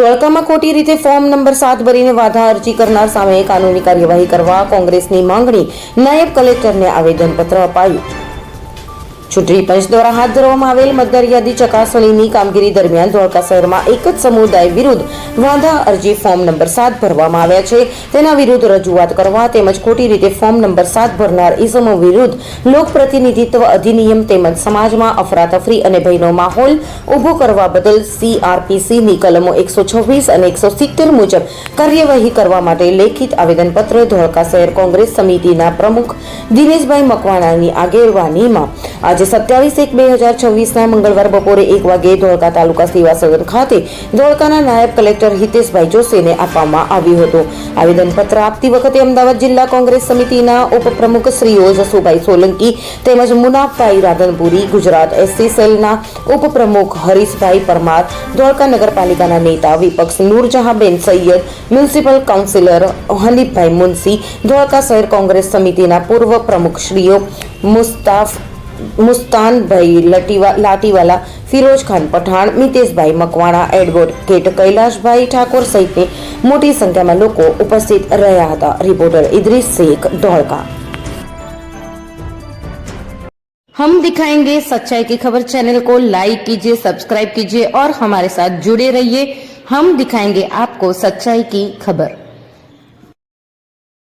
ધોળકામાં ખોટી રીતે form number સાત ભરીને વાધા અરજી કરનાર સામે કાનૂની કાર્યવાહી કરવા કોંગ્રેસની માંગણી નાયબ કલેક્ટરને આવેદનપત્ર અપાયું ચૂંટણી પંચ દ્વારા હાથ ધરવામાં આવેલ મતદાર યાદી ચકાસણીની કામગીરી દરમિયાન ધોળકા શહેરમાં એક જ સમુદાય વિરુદ્ધ વાંધા અરજી ફોર્મ નંબર સાત ભરવામાં આવ્યા છે તેના વિરુદ્ધ રજૂઆત કરવા તેમજ ખોટી રીતે ફોર્મ નંબર સાત ભરનાર ઇસમો વિરુદ્ધ લોકપ્રતિનિધિત્વ અધિનિયમ તેમજ સમાજમાં અફરાતફરી અને ભયનો માહોલ ઊભો કરવા બદલ સીઆરપીસીની કલમો એકસો છવ્વીસ અને એકસો સિત્તેર મુજબ કાર્યવાહી કરવા માટે લેખિત આવેદનપત્ર ધોળકા શહેર કોંગ્રેસ સમિતિના પ્રમુખ દિનેશભાઈ મકવાણાની આગેવાનીમાં આજે 27 1 2026 ના મંગળવાર બપોરે 1 વાગે ધોળકા તાલુકા સેવા સદન ખાતે ધોળકાના નાયબ કલેક્ટર હિતેશભાઈ જોશીને આપવામાં આવ્યું હતું. આ વિધાન પત્ર આપતી વખતે અમદાવાદ જિલ્લા કોંગ્રેસ સમિતિના ઉપપ્રમુખ શ્રી યોજસુબાઈ સોલંકી, તેમજ મુનાભાઈ ઈરાદનપુરી, ગુજરાત એસસીએલના ઉપપ્રમુખ હરીશભાઈ પરમાર, ધોળકા નગરપાલિકાના નેતા વિપક્ષ નૂરજહાબેન સૈયદ, મ્યુનિસિપલ કાઉન્સિલર ઓહલીભાઈ મુનસી, ધોળકા શહેર કોંગ્રેસ સમિતિના પૂર્વ પ્રમુખ શ્રીઓ મુ スタ ફા मुस्तान भाई लटीवा लाठीवाला फिरोज खान पठान मितेश भाई मकवाणा एडवोकेट कैलाश भाई ठाकुर सहित मोटी संख्या में लोग उपस्थित रहा था रिपोर्टर इद्री शेख दौड़का हम दिखाएंगे सच्चाई की खबर चैनल को लाइक कीजिए सब्सक्राइब कीजिए और हमारे साथ जुड़े रहिए हम दिखाएंगे आपको सच्चाई की खबर